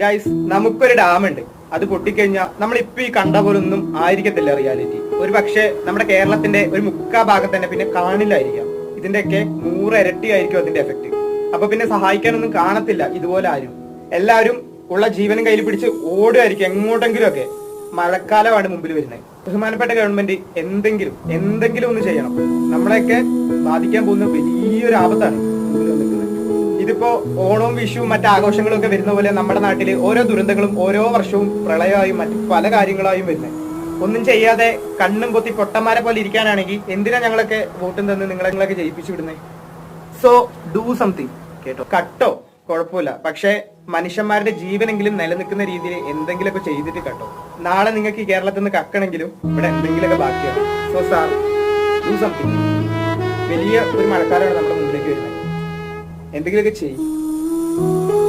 Guys നമുക്കൊരു dam ഉണ്ട്. അത് പൊട്ടിക്കഴിഞ്ഞാൽ നമ്മൾ ഇപ്പൊ ഈ കണ്ട പോലൊന്നും ആയിരിക്കത്തില്ല റിയാലിറ്റി ഒരു പക്ഷേ നമ്മുടെ കേരളത്തിന്റെ ഒരു മുക്കാ ഭാഗം തന്നെ പിന്നെ കാണില്ലായിരിക്കാം ഇതിന്റെയൊക്കെ നൂറ് ഇരട്ടി ആയിരിക്കും അതിന്റെ എഫക്ട് അപ്പൊ പിന്നെ സഹായിക്കാനൊന്നും കാണത്തില്ല ഇതുപോലെ ആരും. എല്ലാവരും ഉള്ള ജീവനും കയ്യിൽ പിടിച്ച് ഓടുമായിരിക്കും എങ്ങോട്ടെങ്കിലും ഒക്കെ. മഴക്കാലമാണ് മുമ്പിൽ വരുന്നത്. ബഹുമാനപ്പെട്ട ഗവൺമെന്റ് എന്തെങ്കിലും എന്തെങ്കിലും ഒന്ന് ചെയ്യണം. നമ്മളെയൊക്കെ ബാധിക്കാൻ പോകുന്ന വലിയൊരു ആപത്താണ്. ഇതിപ്പോ ഓണവും വിഷുവും മറ്റു ആഘോഷങ്ങളും ഒക്കെ വരുന്ന പോലെ നമ്മുടെ നാട്ടിൽ ഓരോ ദുരന്തങ്ങളും ഓരോ വർഷവും പ്രളയമായും മറ്റു പല കാര്യങ്ങളായും വരുന്നത് ഒന്നും ചെയ്യാതെ കണ്ണും പൊത്തി പൊട്ടന്മാരെ പോലെ ഇരിക്കാനാണെങ്കിൽ എന്തിനാ ഞങ്ങളൊക്കെ വോട്ടും തന്ന് നിങ്ങളെ നിങ്ങളൊക്കെ ജയിപ്പിച്ചു വിടുന്നത് സോ ഡൂ സംതിങ് കേട്ടോ? കട്ടോ? കുഴപ്പമില്ല. പക്ഷേ മനുഷ്യന്മാരുടെ ജീവനെങ്കിലും നിലനിൽക്കുന്ന രീതിയിൽ എന്തെങ്കിലുമൊക്കെ ചെയ്തിട്ട് കട്ടോ. നാളെ നിങ്ങൾക്ക് കേരളത്തിൽ നിന്ന് കക്കണമെങ്കിലും ഇവിടെ എന്തെങ്കിലുമൊക്കെ ബാക്കിയാണ് സോ സാർ ഡൂ സംതിങ് വലിയ ഒരു മഴക്കാലമാണ് നമ്മുടെ മുന്നിലേക്ക് വരുന്നത്. ఎందుకు చెయ్యి?